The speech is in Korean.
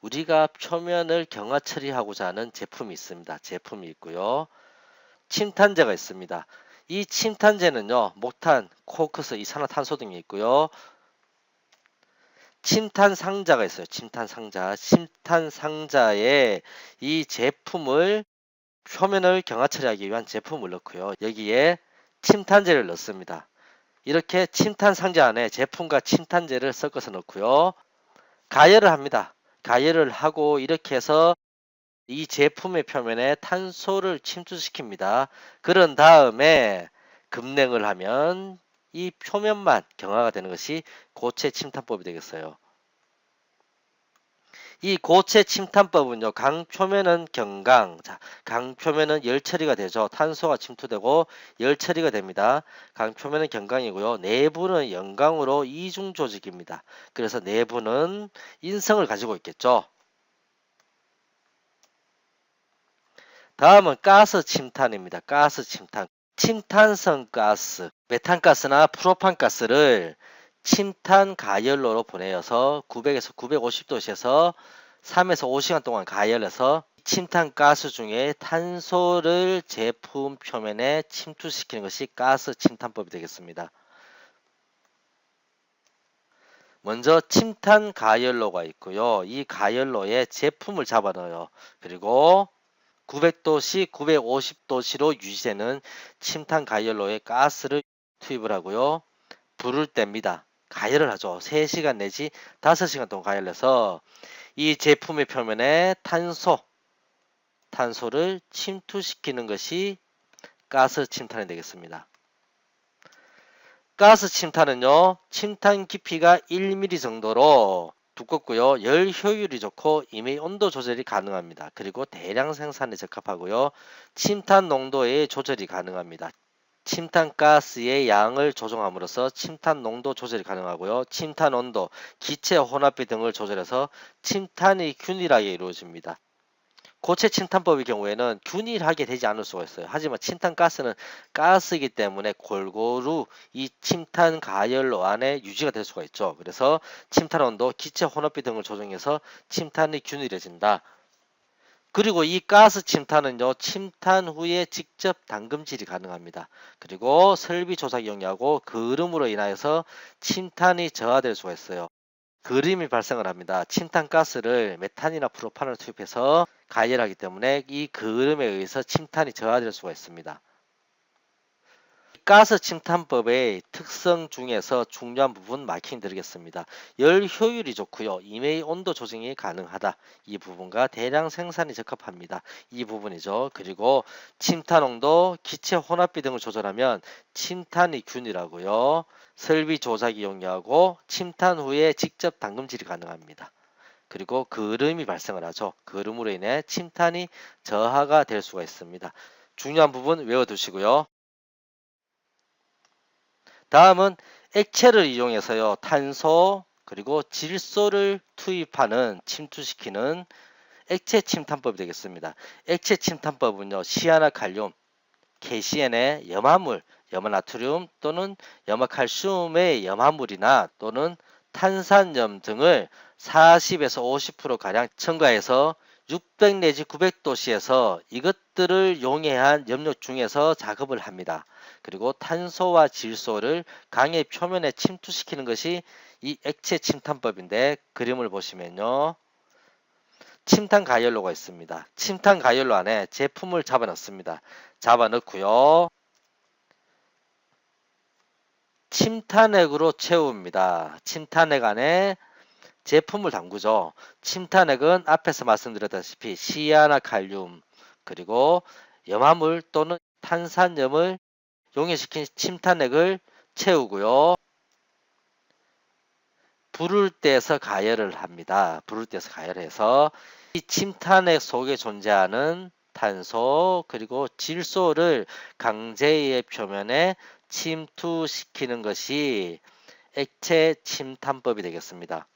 우리가 표면을 경화 처리하고자 하는 제품이 있습니다. 제품이 있고요. 침탄제가 있습니다. 이 침탄제는요, 목탄, 코크스, 이산화탄소 등이 있고요. 침탄 상자가 있어요. 침탄 상자. 침탄 상자에 이 제품을 표면을 경화 처리하기 위한 제품을 넣고요. 여기에 침탄제를 넣습니다. 이렇게 침탄 상자 안에 제품과 침탄제를 섞어서 넣고요. 가열을 합니다. 가열을 하고 이렇게 해서 이 제품의 표면에 탄소를 침투시킵니다. 그런 다음에 급냉을 하면 이 표면만 경화가 되는 것이 고체 침탄법이 되겠어요. 이 고체 침탄법은요, 강 표면은 경강, 자, 강 표면은 열 처리가 되죠. 탄소가 침투되고 열 처리가 됩니다. 강 표면은 경강이고요. 내부는 영강으로 이중 조직입니다. 그래서 내부는 인성을 가지고 있겠죠. 다음은 가스 침탄입니다. 가스 침탄. 침탄성 가스, 메탄가스나 프로판가스를 침탄 가열로로 보내어서 900에서 950도씨에서 3에서 5시간 동안 가열해서 침탄 가스 중에 탄소를 제품 표면에 침투시키는 것이 가스 침탄법이 되겠습니다. 먼저 침탄 가열로가 있고요. 이 가열로에 제품을 잡아 넣어요. 그리고 900도씨, 950도씨로 유지되는 침탄 가열로에 가스를 투입을 하고요. 불을 뗍니다. 가열을 하죠. 3시간 내지 5시간 동안 가열해서 이 제품의 표면에 탄소, 탄소를 침투시키는 것이 가스 침탄이 되겠습니다. 가스 침탄은요, 침탄 깊이가 1mm 정도로 두껍고요. 열 효율이 좋고 이미 온도 조절이 가능합니다. 그리고 대량 생산에 적합하고요. 침탄 농도의 조절이 가능합니다. 침탄 가스의 양을 조정함으로써 침탄 농도 조절이 가능하고요. 침탄 온도, 기체 혼합비 등을 조절해서 침탄이 균일하게 이루어집니다. 고체 침탄법의 경우에는 균일하게 되지 않을 수가 있어요. 하지만 침탄 가스는 가스이기 때문에 골고루 이 침탄 가열로 안에 유지가 될 수가 있죠. 그래서 침탄 온도, 기체 혼합비 등을 조정해서 침탄이 균일해진다. 그리고 이 가스 침탄은요, 침탄 후에 직접 담금질이 가능합니다. 그리고 설비 조작 용이하고 그름으로 인하여서 침탄이 저하될 수가 있어요. 그림이 발생을 합니다. 침탄 가스를 메탄이나 프로판을 투입해서 가열하기 때문에 이 그름에 의해서 침탄이 저하될 수가 있습니다. 가스 침탄법의 특성 중에서 중요한 부분 마킹 드리겠습니다. 열 효율이 좋고요. 이메일 온도 조정이 가능하다. 이 부분과 대량 생산이 적합합니다. 이 부분이죠. 그리고 침탄 온도, 기체 혼합비 등을 조절하면 침탄이 균일하고요. 설비 조작이 용이하고 침탄 후에 직접 담금질이 가능합니다. 그리고 그름이 발생을 하죠. 그름으로 인해 침탄이 저하가 될 수가 있습니다. 중요한 부분 외워두시고요. 다음은 액체를 이용해서요. 탄소 그리고 질소를 투입하는 침투시키는 액체 침탄법이 되겠습니다. 액체 침탄법은요. 시아나 칼륨, KCN의 염화물, 염화나트륨 또는 염화칼슘의 염화물이나 또는 탄산염 등을 40에서 50% 가량 첨가해서 600 내지 900도씨에서 이것들을 용해한 염료 중에서 작업을 합니다. 그리고 탄소와 질소를 강의 표면에 침투시키는 것이 이 액체 침탄법인데 그림을 보시면요. 침탄 가열로가 있습니다. 침탄 가열로 안에 제품을 잡아 넣습니다. 잡아 넣고요. 침탄액으로 채웁니다. 침탄액 안에 제품을 담그죠. 침탄액은 앞에서 말씀드렸다시피 시아나 칼륨 그리고 염화물 또는 탄산염을 용해시킨 침탄액을 채우고요. 불을 떼서 가열을 합니다. 불을 떼서 가열해서 이 침탄액 속에 존재하는 탄소 그리고 질소를 강제의 표면에 침투시키는 것이 액체 침탄법이 되겠습니다.